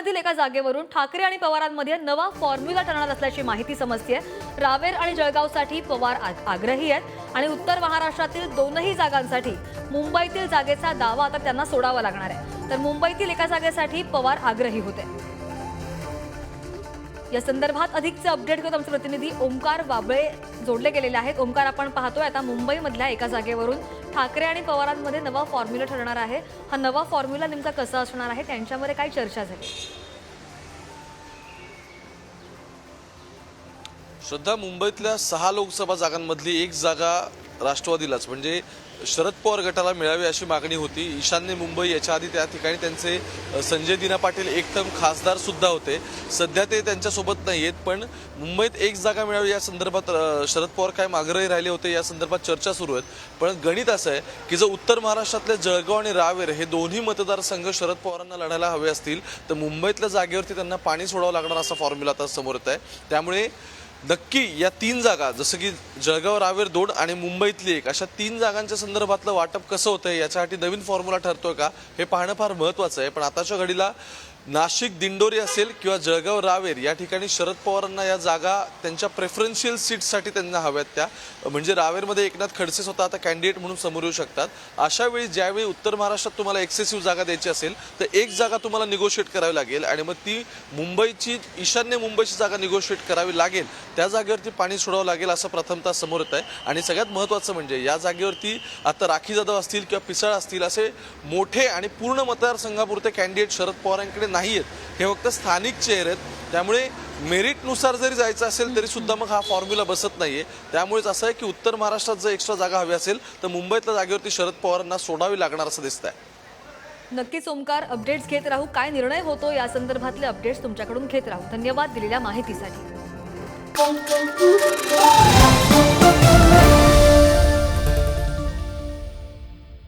मुंबईमधील एका जागेवरून ठाकरे आणि पवारांमध्ये नवा फॉर्म्युला ठरणार असल्याची माहिती समजते रावेर आणि जळगावसाठी पवार आग्रही आहेत आणि उत्तर महाराष्ट्रातील दोनही जागांसाठी मुंबईतील जागेचा दावा आता त्यांना सोडावा लागणार आहे. तर मुंबईतील एका जागेसाठी पवार आग्रही होते. या संदर्भात अधिकचे अपडेट घेऊन आमचे प्रतिनिधी ओमकार वाबळे जोडले गेलेले आहेत. ओंकार आपण पाहतोय आता मुंबईमधल्या एका जागेवरून ठाकरे आणि पवारांमध्ये नवा फॉर्म्युला ठरणार आहे. हा नवा फॉर्म्युला नेमका कसा असणार आहे? त्यांच्यामध्ये काय चर्चा झाली? श्रद्धा मुंबईतल्या सहा लोकसभा जागांमधली एक जागा राष्ट्रवादीलाच. म्हणजे शरद पवार गटाला मिळावी अशी मागणी होती. ईशान्य मुंबई याच्या आधी त्या ठिकाणी त्यांचे संजय दिना पाटील एकदम खासदार सुद्धा होते. सध्या ते त्यांच्यासोबत नाही आहेत पण मुंबईत एक जागा मिळावी या संदर्भात शरद पवार काय मागरही राहिले होते या संदर्भात चर्चा सुरू आहेत. पण गणित असं आहे की जर उत्तर महाराष्ट्रातले जळगाव आणि रावेर हे दोन्ही मतदारसंघ शरद पवारांना लढायला हवे असतील तर मुंबईतल्या जागेवरती त्यांना पाणी सोडावं लागणार असा फॉर्म्युला आता समोर येत आहे. त्यामुळे नक्की या तीन जागा जसं की जळगाव रावेर दोन आणि मुंबईतली एक अशा तीन जागांच्या संदर्भातलं वाटप कसं होतं याच्यासाठी नवीन फॉर्म्युला ठरतोय का हे पाहणं फार महत्वाचं आहे. पण आताच्या घडीला नाशिक दिंडोरी असेल किंवा जळगाव रावेर या ठिकाणी शरद पवारांना या जागा त्यांच्या प्रेफरन्शियल सीटसाठी त्यांना हव्यात त्या. म्हणजे रावेरमध्ये एकनाथ खडसे स्वतः आता कॅन्डिडेट म्हणून समोर येऊ शकतात. अशा वेळी ज्यावेळी उत्तर महाराष्ट्रात तुम्हाला एक्सेसिव्ह जागा द्यायची असेल तर एक जागा तुम्हाला निगोशिएट करावी लागेल आणि मग ती मुंबईची ईशान्य मुंबईची जागा निगोशिएट करावी लागेल. त्या जागेवरती पाणी सोडावं लागेल असं प्रथमतः समोर येत आहे आणि सगळ्यात महत्त्वाचं म्हणजे या जागेवरती आता राखी जाधव असतील किंवा पिसाळ असतील असे मोठे आणि पूर्ण मतदारसंघापुरते कॅन्डिडेट शरद पवारांकडे नाही आहेत हे फक्त स्थानिक चेहरे आहेत. त्यामुळे मेरिटनुसार जरी जायचं असेल तरी सुद्धा मग हा फॉर्म्युला बसत नाहीये. त्यामुळेच असं आहे की उत्तर महाराष्ट्रात जर एक्स्ट्रा जागा हवी असेल तर मुंबईतल्या जागेवरती शरद पवारांना सोडावी लागणार असं दिसत आहे नक्कीच ओमकार अपडेट्स घेत राहू. काय निर्णय होतो या संदर्भातले अपडेट्स तुमच्याकडून घेत राहू. धन्यवाद दिलेल्या माहितीसाठी.